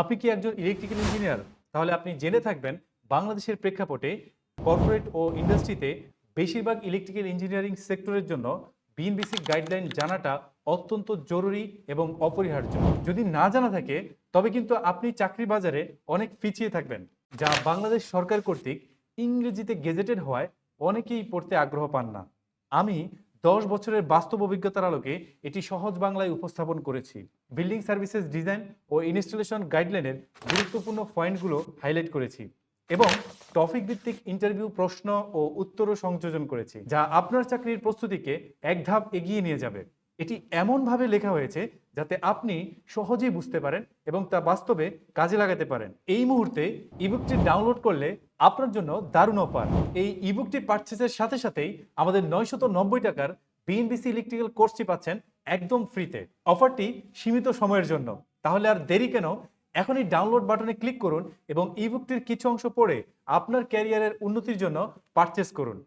আপনি কি একজন ইলেকট্রিক্যাল ইঞ্জিনিয়ার তাহলে আপনি জেনে থাকবেন বাংলাদেশের প্রেক্ষাপটে কর্পোরেট ও ইন্ডাস্ট্রিতে বেশিরভাগ ইলেকট্রিক্যাল ইঞ্জিনিয়ারিং সেক্টরের জন্য বিএনবিসি গাইডলাইন জানাটা অত্যন্ত জরুরি এবং অপরিহার্য। যদি না জানা থাকে, তবে কিন্তু আপনি চাকরি বাজারে অনেক পিছিয়ে থাকবেন, যা বাংলাদেশ সরকার কর্তৃক ইংরেজিতে গেজেটেড হওয়ায় অনেকেই পড়তে আগ্রহ পান না। আমি দশ বছরের বাস্তব অভিজ্ঞতার আলোকে এটি সহজ বাংলায় উপস্থাপন করেছি। বিল্ডিং সার্ভিসেস ডিজাইন ও ইনস্টলেশন গাইডলাইনের গুরুত্বপূর্ণ পয়েন্টগুলো হাইলাইট করেছি এবং টপিক ভিত্তিক ইন্টারভিউ প্রশ্ন ও উত্তরও সংযোজন করেছি, যা আপনার চাকরির প্রস্তুতিকে এক ধাপ এগিয়ে নিয়ে যাবে। এটি এমনভাবে লেখা হয়েছে যাতে আপনি সহজেই বুঝতে পারেন এবং তা বাস্তবে কাজে লাগাতে পারেন। এই মুহূর্তে ইবুকটি ডাউনলোড করলে আপনার জন্য দারুণ অফার। এই ইবুকটি পারচেসের সাথে সাথেই আমাদের নয়শত নব্বই টাকার বিএনবিসি ইলেকট্রিক্যাল কোর্সটি পাচ্ছেন একদম ফ্রিতে অফারটি সীমিত সময়ের জন্য। তাহলে আর দেরি কেন? এখনই ডাউনলোড বাটনে ক্লিক করুন এবং ইবুকটির কিছু অংশ পড়ে আপনার ক্যারিয়ারের উন্নতির জন্য পারচেস করুন।